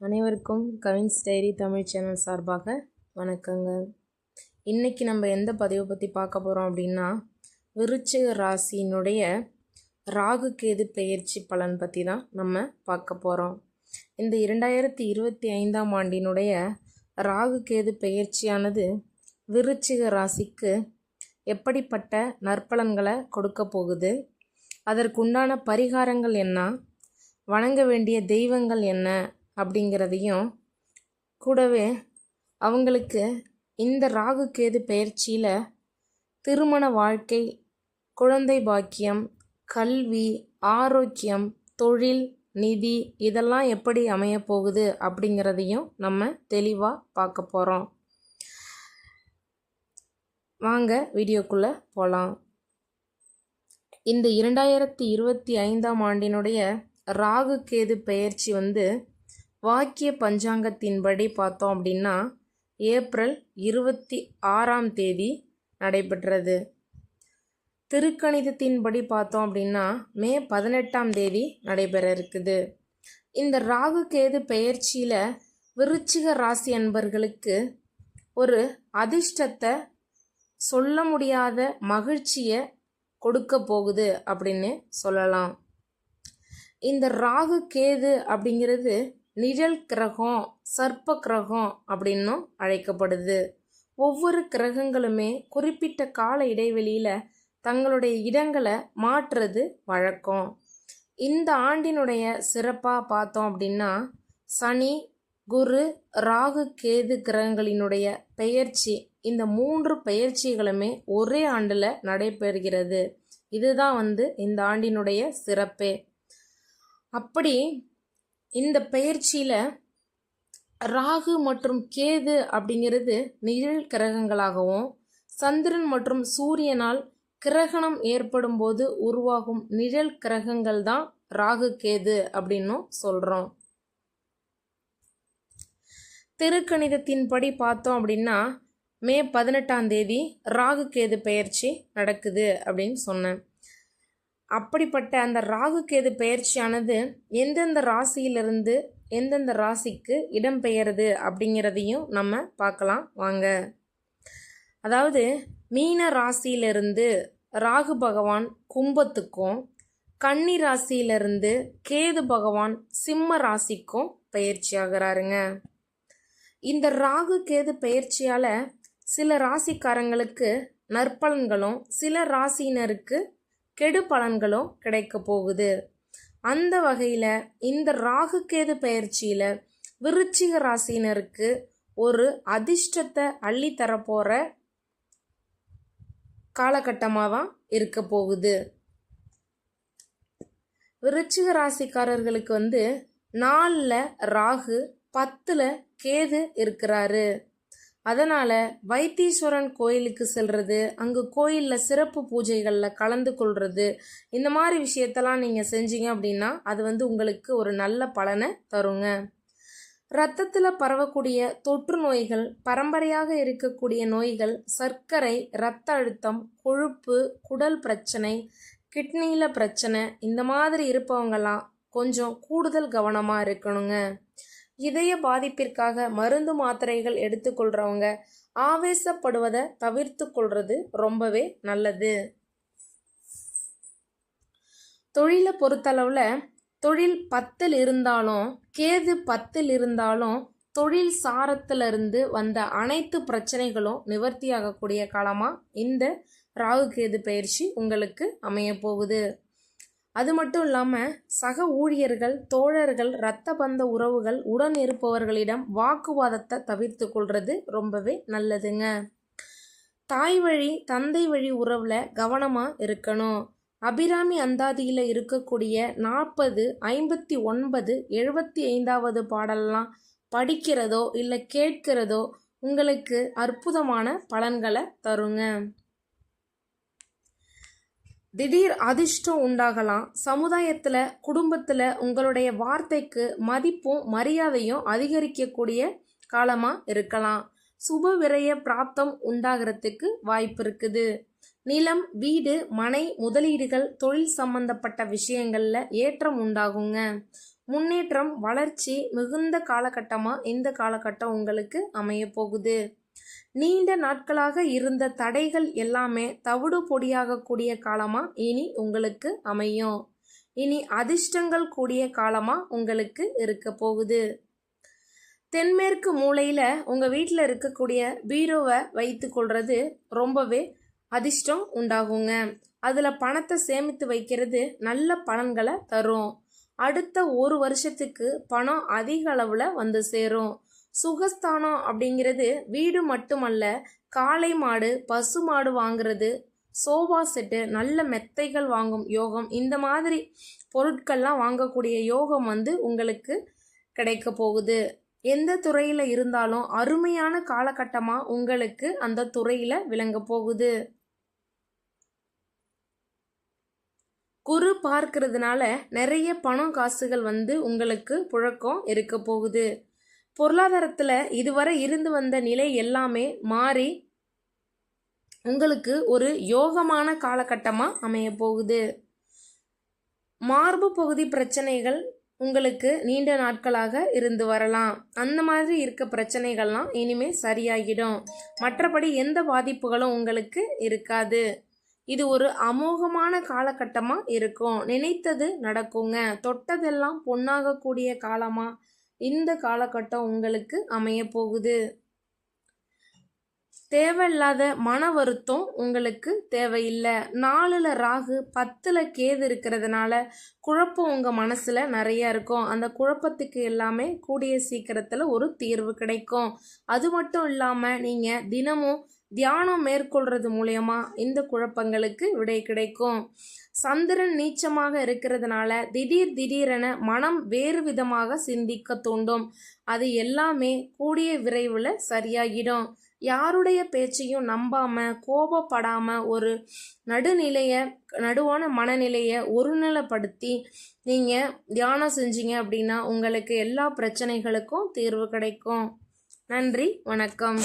அனைவருக்கும் Cavin's diary Tamil channel சார்பாக வணக்கங்க இன்றைக்கி நம்ம எந்த பதிவை பற்றி பார்க்க போகிறோம் அப்படின்னா விருச்சிக ராசியினுடைய ராகு கேது பெயர்ச்சி பலன் பற்றி தான் நம்ம பார்க்க போகிறோம் இந்த இரண்டாயிரத்தி இருபத்தி ஐந்தாம் ஆண்டினுடைய ராகு கேது பெயர்ச்சியானது விருச்சிக ராசிக்கு எப்படிப்பட்ட நற்பலன்களை கொடுக்க போகுது? அதற்குண்டான பரிகாரங்கள் என்ன? வணங்க வேண்டிய தெய்வங்கள் என்ன? அப்படிங்கிறதையும் கூடவே அவங்களுக்கு இந்த ராகு கேது பயிற்சியில் திருமண வாழ்க்கை குழந்தை பாக்கியம் கல்வி ஆரோக்கியம் தொழில் நிதி இதெல்லாம் எப்படி அமையப்போகுது அப்படிங்கிறதையும் நம்ம தெளிவாக பார்க்க போகிறோம் வாங்க வீடியோக்குள்ளே போகலாம் இந்த இரண்டாயிரத்தி இருபத்தி ஐந்தாம் ஆண்டினுடைய ராகு கேது பெயர்ச்சி வந்து வாக்கிய பஞ்சாங்கத்தின்படி பார்த்தோம் அப்படின்னா ஏப்ரல் இருபத்தி ஆறாம் தேதி நடைபெற்றது. திருக்கணிதத்தின்படி பார்த்தோம் அப்படின்னா மே பதினெட்டாம் தேதி நடைபெற இருக்குது இந்த ராகு கேது பெயர்ச்சியில் விருச்சிக ராசி அன்பர்களுக்கு ஒரு அதிர்ஷ்டத்தை சொல்ல முடியாத மகிழ்ச்சியை கொடுக்க போகுது அப்படின்னு சொல்லலாம். இந்த ராகு கேது அப்படிங்கிறது நிழல் கிரகம் சர்ப்ப கிரகம் அப்படின்னும் அழைக்கப்படுது. ஒவ்வொரு கிரகங்களுமே குறிப்பிட்ட கால இடைவெளியில் தங்களுடைய இடங்களை மாற்றுறது வழக்கம். இந்த ஆண்டினுடைய சிறப்பாக பார்த்தோம் அப்படின்னா சனி குரு ராகு கேது கிரகங்களினுடைய பெயர்ச்சி இந்த மூன்று பெயர்ச்சிகளுமே ஒரே ஆண்டில் நடைபெறுகிறது. இதுதான் வந்து இந்த ஆண்டினுடைய சிறப்பே. அப்படி இந்த பெயர்ச்சியில் ராகு மற்றும் கேது அப்படிங்கிறது நிழல் கிரகங்களாகவும் சந்திரன் மற்றும் சூரியனால் கிரகணம் ஏற்படும் போது உருவாகும் நிழல் கிரகங்கள் தான் ராகு கேது அப்படின்னும் சொல்கிறோம் திருக்கணிதத்தின்படி பார்த்தோம் அப்படின்னா மே பதினெட்டாம் தேதி ராகு கேது பெயர்ச்சி நடக்குது அப்படின்னு சொன்னேன். அப்படிப்பட்ட அந்த ராகு கேது பயிற்சியானது எந்தெந்த ராசியிலிருந்து எந்தெந்த ராசிக்கு இடம் பெயருது அப்படிங்கிறதையும் நம்ம பார்க்கலாம். வாங்க. அதாவது மீன ராசியிலிருந்து ராகு பகவான் கும்பத்துக்கும் கன்னி ராசியிலிருந்து கேது பகவான் சிம்ம ராசிக்கும் பயிற்சி ஆகிறாருங்க இந்த ராகு கேது பயிற்சியால் சில ராசிக்காரங்களுக்கு நற்பலன்களும் சில ராசியினருக்கு கெடு பலன்களும் கிடைக்க போகுது. அந்த வகையில் இந்த ராகு கேது பயிற்சியில் விருச்சிக ராசியினருக்கு ஒரு அதிர்ஷ்டத்தை அள்ளி தரப்போகிற காலகட்டமாக தான் இருக்க போகுது. விருச்சிக ராசிக்காரர்களுக்கு வந்து நாலில் ராகு பத்தில் கேது இருக்கிறாரு. அதனால் வைத்தீஸ்வரன் கோயிலுக்கு செல்வது அங்கே கோயிலில் சிறப்பு பூஜைகளில் கலந்து கொள்வது இந்த மாதிரி விஷயத்தெல்லாம் நீங்கள் செஞ்சீங்க அப்படின்னா அது வந்து உங்களுக்கு ஒரு நல்ல பலனை தருங்க. ரத்தத்தில் பரவக்கூடிய தொற்று நோய்கள் பரம்பரையாக இருக்கக்கூடிய நோய்கள் சர்க்கரை இரத்த அழுத்தம் கொழுப்பு குடல் பிரச்சனை கிட்னியில் பிரச்சனை இந்த மாதிரி இருப்பவங்கெல்லாம் கொஞ்சம் கூடுதல் கவனமாக இருக்கணுங்க. இதய பாதிப்பிற்காக மருந்து மாத்திரைகள் எடுத்துக்கொள்கிறவங்க ஆவேசப்படுவதை தவிர்த்து கொள்வது ரொம்பவே நல்லது. தொழிலை பொறுத்தளவில் தொழில் பத்தில் இருந்தாலும் கேது பத்தில் இருந்தாலும் தொழில் சாரத்திலிருந்து வந்த அனைத்து பிரச்சனைகளும் நிவர்த்தியாகக்கூடிய காலமாக இந்த ராகு கேது பயிற்சி உங்களுக்கு அமையப்போகுது. அது மட்டும் இல்லாமல் சக ஊழியர்கள் தோழர்கள் இரத்த பந்த உறவுகள் உடன் இருப்பவர்களிடம் வாக்குவாதத்தை தவிர்த்து கொள்வது ரொம்பவே நல்லதுங்க. தாய் வழி தந்தை வழி உறவில் கவனமாக இருக்கணும். அபிராமி அந்தாதியில் இருக்கக்கூடிய நாற்பது ஐம்பத்தி ஒன்பது எழுபத்தி ஐந்தாவது பாடலாம் படிக்கிறதோ இல்லை கேட்கிறதோ உங்களுக்கு அற்புதமான பலன்களை தருங்க. திடீர் அதிர்ஷ்டம் உண்டாகலாம். சமுதாயத்தில் குடும்பத்தில் உங்களுடைய வார்த்தைக்கு மதிப்பும் மரியாதையும் அதிகரிக்கக்கூடிய காலமாக இருக்கலாம். சுப விரய பிராப்தம் உண்டாகிறதுக்கு வாய்ப்பு இருக்குது. நிலம் வீடு மனை முதலீடுகள் தொழில் சம்பந்தப்பட்ட விஷயங்களில் ஏற்றம் உண்டாகுங்க. முன்னேற்றம் வளர்ச்சி மிகுந்த காலகட்டமாக இந்த காலகட்டம் உங்களுக்கு அமைய போகுது நீண்ட நாட்களாக இருந்த தடைகள் எல்லாமே தவிடு பொடியாகக்கூடிய காலமாக இனி உங்களுக்கு அமையும். இனி அதிர்ஷ்டங்கள் கூடிய காலமாக உங்களுக்கு இருக்க போகுது. தென்மேற்கு மூலையில் உங்கள் வீட்டில் இருக்கக்கூடிய பீரோவை வைத்து கொள்வது ரொம்பவே அதிர்ஷ்டம் உண்டாகுங்க. அதில் பணத்தை சேமித்து வைக்கிறது நல்ல பலன்களை தரும். அடுத்த ஒரு வருஷத்துக்கு பணம் அதிக அளவில் வந்து சேரும். சுகஸ்தானம் அப்படிங்கிறது வீடு மட்டுமல்ல காளை மாடு பசு மாடு வாங்குறது சோஃபா செட்டு நல்ல மெத்தைகள் வாங்கும் யோகம் இந்த மாதிரி பொருட்கள்லாம் வாங்கக்கூடிய யோகம் வந்து உங்களுக்கு கிடைக்க போகுது. எந்த துறையில் இருந்தாலும் அருமையான காலகட்டமாக உங்களுக்கு அந்த துறையில் விளங்க போகுது. குரு பார்க்கறதுனால நிறைய பணம் காசுகள் வந்து உங்களுக்கு புழக்கம் இருக்க போகுது. பொருளாதாரத்தில் இதுவரை இருந்து வந்த நிலை எல்லாமே மாறி உங்களுக்கு ஒரு யோகமான காலகட்டமாக அமைய போகுது. மார்பு பகுதி பிரச்சனைகள் உங்களுக்கு நீண்ட நாட்களாக இருந்து வரலாம். அந்த மாதிரி இருக்க பிரச்சனைகள்லாம் இனிமே சரியாகிடும். மற்றபடி எந்த பாதிப்புகளும் உங்களுக்கு இருக்காது. இது ஒரு அமோகமான காலகட்டமாக இருக்கும். நினைத்தது நடக்குங்க. தொட்டதெல்லாம் பொன்னாகக்கூடிய காலமாக இந்த காலகட்டம் உங்களுக்கு அமைய போகுது. தேவையில்லாத மன வருத்தம் உங்களுக்கு தேவையில்லை. நாலில் ராகு பத்தில் கேது இருக்கிறதுனால குழப்பம் உங்கள் மனசில் நிறைய இருக்கும். அந்த குழப்பத்துக்கு எல்லாமே கூடிய சீக்கிரத்தில் ஒரு தீர்வு கிடைக்கும். அது மட்டும் இல்லாமல் நீங்கள் தினமும் தியானம் மேற்கொள்றது மூலயமா இந்த குழப்பங்களுக்கு விடை கிடைக்கும். சந்திரன் நீச்சமாக இருக்கிறதுனால திடீர் திடீரென மனம் வேறு விதமாக சிந்திக்க தூண்டும். அது எல்லாமே கூடிய விரைவில் சரியாகிடும். யாருடைய பேச்சையும் நம்பாம கோபப்படாம ஒரு நடுநிலைய நடுவான மனநிலையை ஒருநிலைப்படுத்தி நீங்கள் தியானம் செஞ்சீங்க அப்படின்னா உங்களுக்கு எல்லா பிரச்சனைகளுக்கும் தீர்வு கிடைக்கும். நன்றி வணக்கம்.